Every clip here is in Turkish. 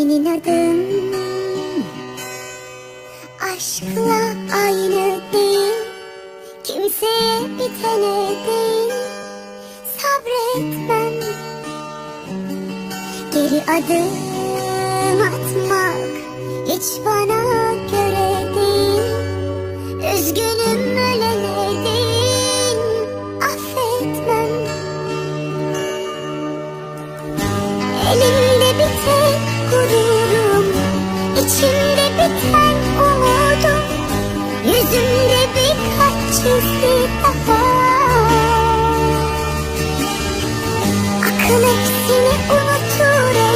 senin adın Aşkla aynı değil. Kimseye bitene değil. Sabretmem. Geri adım atmak Hiç bana しすぎたか？悪めきしみう取れ。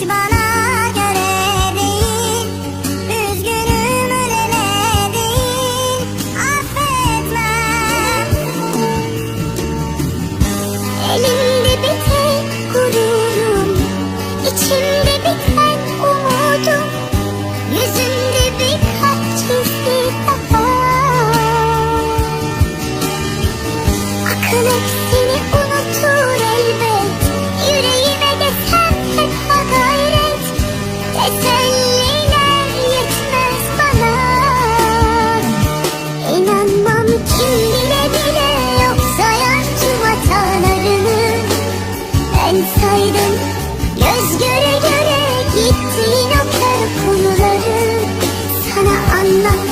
Bana göre değil. Üzgünüm ölene değil. Affetmem. Elimde biten gururum. İçimde biten umudum. Yüzümde birkaç istifa Akıl hep seni unutur elbet. olsaydın Göz göre göre gittiğin o kör kuyuları Sana anlat